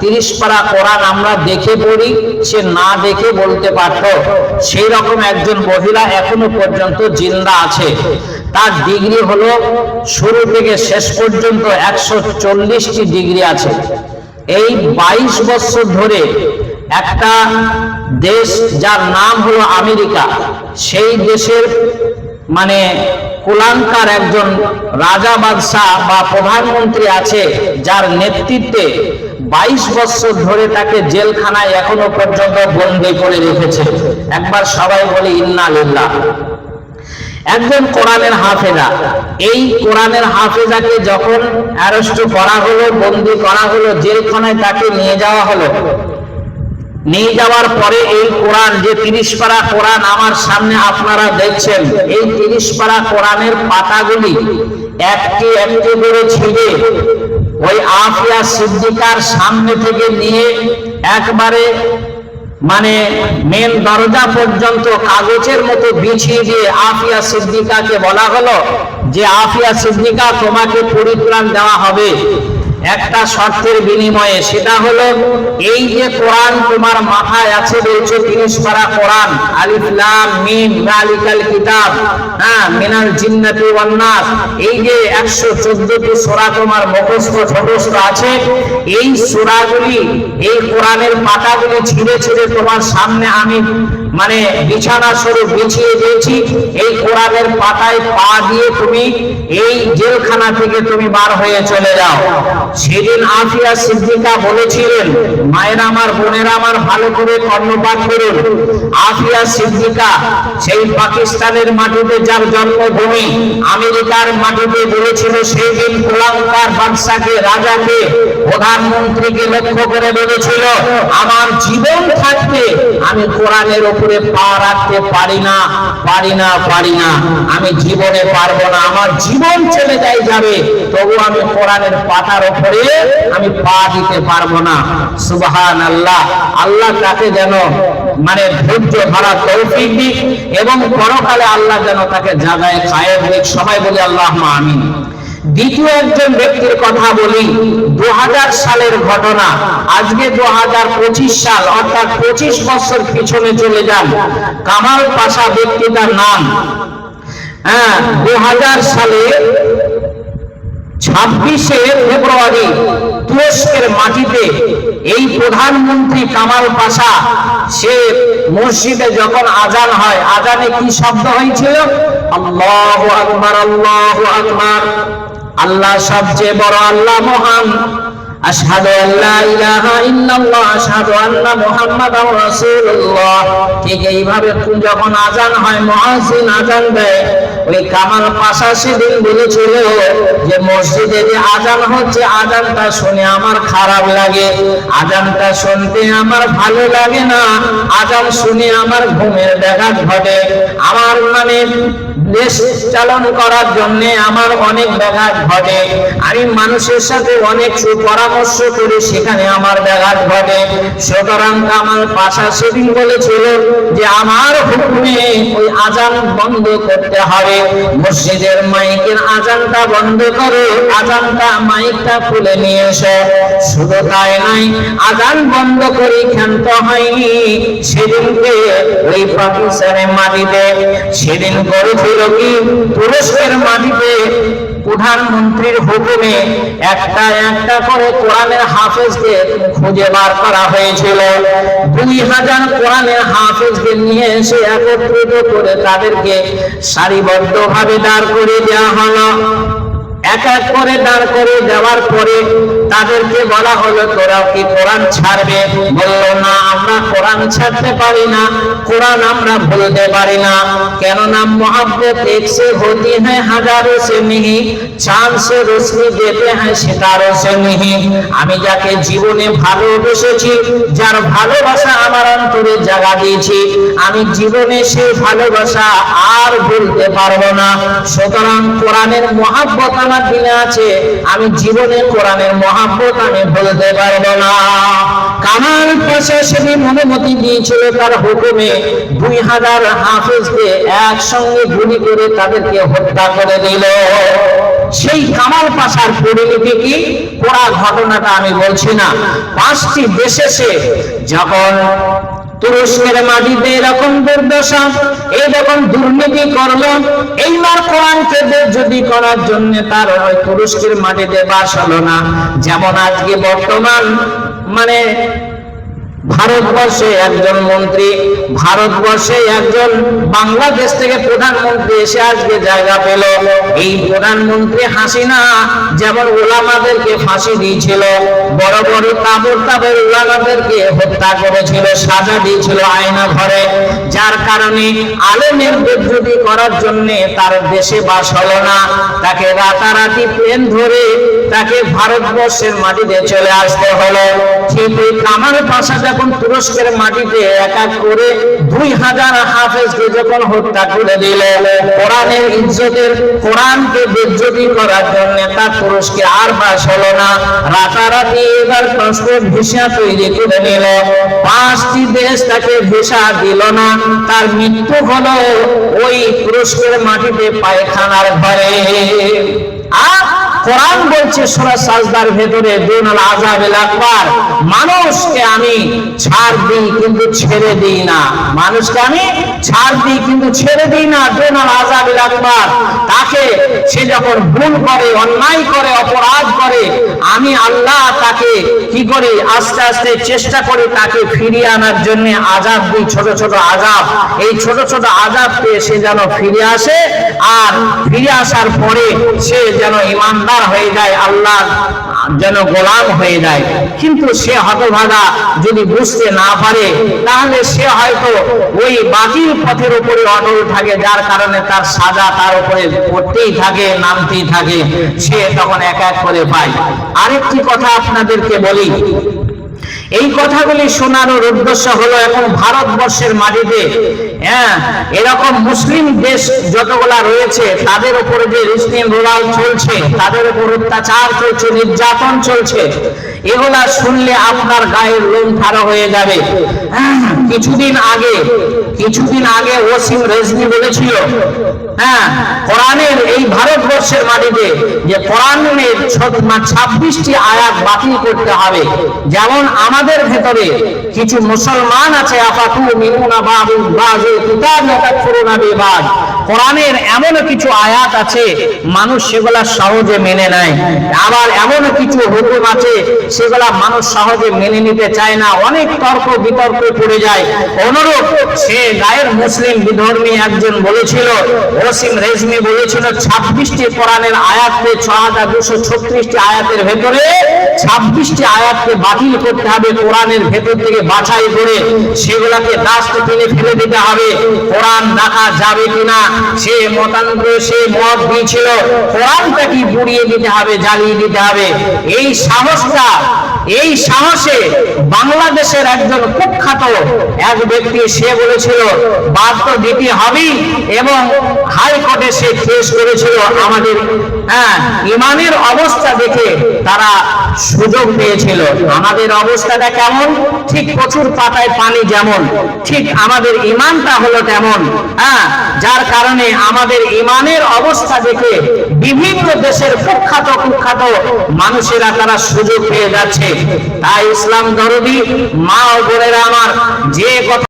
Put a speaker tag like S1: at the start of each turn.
S1: তিরিশ পারা কোরআন আমরা দেখে পড়ি, সে না দেখে বলতে পারত। সেই রকম একজন মহিলা এখনও পর্যন্ত জিন্দা আছে। তার ডিগ্রি হলো শুরু থেকে শেষ পর্যন্ত একশো চল্লিশটি ডিগ্রি আছে। এই বাইশ বছর ধরে একটা দেশ যার নাম হলো আমেরিকা, সেই দেশের মানে কুলাঙ্কার একজন রাজা বাদশাহ বা প্রধানমন্ত্রী আছে, যার নেতৃত্বে বাইশ বছর ধরে তাকে জেলখানায় এখনও পর্যন্ত বন্দি করে রেখেছে। একবার সবাই বলে, ইন্না লিল্লাহ। একজন কোরআনের হাফেজা। এই কোরআনের হাফেজাকে যখন অ্যারেস্ট করা হলো, বন্দি করা হলো, জেলখানায় তাকে নিয়ে যাওয়া হলো। নিয়ে যাওয়ার পরে এই কোরআন, যে তিরিশ পারা কোরআন আমার সামনে আপনারা দেখছেন, এই তিরিশ পারা কোরআনের পাতাগুলি একটি একটি করে ছিঁড়ে ওই আফিয়া সিদ্দিকার সামনে থেকে নিয়ে একবারে মানে মেন দরজা পর্যন্ত কাগজের মতো বিছিয়ে দিয়ে আফিয়া সিদ্দিকাকে বলা হলো যে, আফিয়া সিদ্দিকা, তোমাকে পরিত্রাণ দেওয়া হবে। একটা শর্তের বিনিময়ে সেটা হলো, এই যে কোরআন তোমার মাথায় আছে বলছো তিরিশ পারা কোরআন। আলিফ মিম জালিকাল কিতাব। মিনাল জিন্নাতি ওয়ান নাস। এই যে 114টি সূরা তোমার মুখস্থ ঠোঁটস্থ আছে, এই সূরাগুলি, এই কোরআনের পাতাগুলি ছিঁড়ে ছিঁড়ে তোমার সামনে আমি মানে বিছানা স্বরূপ বিছিয়ে দিয়েছি। এই কোরআনের পাতায় পা দিয়ে তুমি এই জেলখানা থেকে তুমি বার হয়ে চলে যাও। সেদিন আফিয়া সিদ্দিকা বলেছিলেন, মায়ের আমার, বোনেরা আমার, ভালো করে কর্ণপাত করুন। আফিয়া সিদ্দিকা, সেই পাকিস্তানের মাটিতে যার জন্মভূমি আমেরিকার মাটিতে বলেছিল সেই দিন কোলাঙ্কার বাদশাকে, রাজাকে প্রধানমন্ত্রীকে লক্ষ্য করে বলেছিল, আমার জীবন থাকতে আমি কোরআনের উপরে পা রাখতে পারি না পারি না পারি না। আমি জীবনে পারব না, আমার জীবন চলে যায় যাবে। তবু আমি কোরআনের পাতার উপরে আমি পা দিতে পারব না। সুবহান আল্লাহ আল্লাহ তাকে যেন মানে ধৈর্য ধরা তৌফিক দিক এবং পরকালে আল্লাহ যেন তাকে জাগায় খায়ের দিক। সবাই বলে আল্লাহ আমিন। দ্বিতীয় একজন ব্যক্তির কথা বলি দু হাজার সালের ঘটনা। আজকে দু সাল, অর্থাৎ পঁচিশ বছর পিছনে চলে যান কামাল পাশা ব্যক্তিটার নাম। হ্যাঁ দু সালে ছাব্বিশে ফেব্রুয়ারি তুরস্কের মাটিতে এই প্রধানমন্ত্রী কামাল পাশা, সে মসজিদে যখন আজান হয়, আজানে কি শব্দ হয়েছিল? আল্লাহ আকবার আল্লাহ আকবার। আল্লাহ সবচেয়ে বড় আল্লাহ মহান। ইলাহা ঠিক এইভাবে যখন আজান হয় আজান দেয়, ওই বলেছিল যে, মসজিদে যে আজান হচ্ছে, আজানটা শুনে আমার খারাপ লাগে। আজানটা শুনতে আমার ভালো লাগে না। আজান শুনে আমার ঘুমের ব্যাঘাত ঘটে। আমার মানে দেশ চালন করার জন্য আমার অনেক ব্যাঘাত ঘটে। আমি মানুষের সাথে অনেক সুপরামর্শ করি, সেখানে আমার ব্যাঘাত ঘটে। সুতরাং আমার পাশা সেদিন বলেছিল যে আমার হুকুমে ওই আজান বন্ধ করতে হবে। মসজিদের মাইকের আজানটা বন্ধ করো আজানটা মাইকটা খুলে নিয়ে এসো। শুধু তাই নাই আজান বন্ধ করে ক্ষান্ত হয়নি। সেদিনকে ওই পাকিস্তানের মাটিতে সেদিন করেছিল কি তুরস্কের মাটিতে প্রধানমন্ত্রীর হুকুমে একটা একটা করে কোরআনের হাফেজকে খুঁজে বার করা হয়েছিল। দুই হাজার কোরআনের হাফেজকে নিয়ে এসে একত্রিত করে তাদেরকে সারিবদ্ধভাবে দাঁড় করে দেওয়া হলো। এক এক করে দাঁড় করে দেওয়ার পরে তাদেরকে বলা হলো তোরা কি কোরআন ছাড়বে? বলল, না, আমরা কোরআন ছাড়তে পারি না, কোরআন আমরা ভুলতে পারি না। কেননা মহাব্বত একসে হতি হ্যাঁ হাজারো সে মিহি চাঁদ সে রশ্মি দেবে হ্যাঁ সিতারো সে মিহি। আমি যাকে জীবনে ভালোবেসেছি, যার ভালোবাসা আমার অন্তরে জাগা দিয়েছি, আমি জীবনে সেই ভালোবাসা আর ভুলতে পারব না। সুতরাং কোরআনের মহাব্বত আমার দিনে আছে, আমি জীবনে কোরআনের মহাব্বত আমি ভুলতে পারব না। কামাল পাশে সেদিন অনুমতি দিয়েছিল তার হুকুমে দুই হাজার হাফেজকে একসঙ্গে গুলি করে তাদেরকে হত্যা করে দিল। সেই কামাল পাশার পরিণতি কি? পুরা ঘটনাটা আমি বলছি না। পাঁচটি দেশে সে যখন তুরস্কের মাটিতে এরকম দুর্দশা এইরকম দুর্নীতি করল, এইবার কোরআনকে যদি করার জন্য তার ওই তুরস্কের মাটিতে বাস হলো না। যেমন আজকে বর্তমান মানে ভারতবর্ষে একজন মন্ত্রী, ভারতবর্ষে একজন বাংলাদেশ থেকে প্রধানমন্ত্রী এসে আজকে জায়গা পেল। এই প্রধানমন্ত্রী হাসিনা যেমন ওলামাদেরকে ফাঁসি দিয়েছিল, বড় বড় তাবর তাবর ওলামাদেরকে হত্যা করেছিল, সাজা দিয়েছিল আয়না ঘরে। যার কারণে আলেমের বিদ্রোহী করার জন্য তার দেশে বাস হলো না। তাকে রাতারাতি প্লেন ধরে তাকে ভারতবর্ষের মাটিতে চলে আসতে হলো। ঠিক ওই কামার পাশা যখন তুরস্কের মাটিতে এক করে দুই হাজার হাফেজকে যখন হত্যা করে দিল, কোরআনের ইজ্জতের কোরআনকে বেজ্জতি করার জন্য তার তুরস্কে আর বাস হলো না। রাতারাতি এবার পাসপোর্ট ভিসা তৈরি করে নিল। পাঁচটি দেশ তাকে ভিসা দিল না। তার মৃত্যু হলো ওই তুরস্কের মাটিতে পায়খানার ঘরে। আর কোরআন বলছে, সূরা সাজদার ভেতরে দুনাল আযাবিল আকবার, মানুষকে আমি ছাড় দিই কিন্তু ছেড়ে দিই না। মানুষকে আমি ছাড় দিই কিন্তু ছেড়ে দিই না দুনাল আযাবিল আকবার। তাকে সে যখন ভুল করে, অন্যায় করে, অপরাধ করে, আমি আল্লাহ তাকে কি করি, আস্তে আস্তে চেষ্টা করি তাকে ফিরিয়ে আনার জন্য আজাব দিই, ছোট ছোট আজাব এই ছোট ছোট আজাব পেয়ে সে যেন ফিরে আসে, আর ফিরে আসার পরে সে যেন ইমানদার হয়ে যায় আল্লাহ যেন গোলাম হয়ে যায়। কিন্তু সে হতভাগা যদি বুঝতে না পারে, তাহলে সে হয়তো ওই বাতিল পথের উপরে অটল থাকে, যার কারণে তার সাজা তার উপরে পড়তেই থাকে, নামতেই থাকে। সে তখন এক এক করে পায়। আরেকটি কথা আপনাদেরকে বলি এই কথাগুলি শোনানোর উদ্দেশ্য হলো এখন ভারতবর্ষের মাটিতে। হ্যাঁ এরকম মুসলিম দেশ যতগুলা রয়েছে তাদের উপরে যে রিস্তিন রোলাল চলছে তাদের উপর অত্যাচার চলছে নির্যাতন চলছে এগুলা শুনলে আপনার গায়ের লোম ঠাড়া হয়ে যাবে। হ্যাঁ, কিছুদিন আগে কিছুদিন আগে ওসিম রেজনি বলেছিল হ্যাঁ যেমন আমাদের ভেতরে কিছু মুসলমান আছে কোরআনের এমন কিছু আয়াত আছে, মানুষ সেগুলা সহজে মেনে নেয়। আবার এমন কিছু হুকুম আছে, সেগুলা মানুষ সহজে মেনে নিতে চায় না, অনেক তর্ক বিতর্ক পড়ে যায়। অনুরূপ সে গায়ের মুসলিম বিধর্মী একজন বলেছিল ওসিম রেজমি বলেছিল, ছাব্বিশটি কোরআনের আয়াতকে ছ হাজার দুশো ছত্রিশটি আয়াতের ভেতরে ছাব্বিশটি আয়াতকে বাতিল করতে হবে, কোরআনের ভেতর থেকে বাছাই করে সেগুলাকে ডাস্টবিনে ফেলে দিতে হবে। কোরআন রাখা যাবে কিনা, সে মতান্তর, সে মত দিয়েছিল কোরআনটা কি পুড়িয়ে দিতে হবে, জ্বালিয়ে দিতে হবে। এই সাহসটা এই সাহসে বাংলাদেশের একজন কুখ্যাত এক ব্যক্তি, সে বলেছিল বাদ তো দিতে হবেই এবং হাইকোর্টে সে কেস করেছিল আমাদের হ্যাঁ ইমানের অবস্থা দেখে তারা সুযোগ পেয়েছিল। আমাদের অবস্থাটা কেমন? ঠিক প্রচুর পাতায় পানি যেমন, ঠিক আমাদের ইমানটা হলো তেমন হ্যাঁ যার কারণে আমাদের ইমানের অবস্থা দেখে বিভিন্ন দেশের কুখ্যাত কুখ্যাত মানুষেরা তারা সুযোগ পেয়ে যাচ্ছে। তাই ইসলাম ধরবি মা ও বোনেরা আমার যে কথা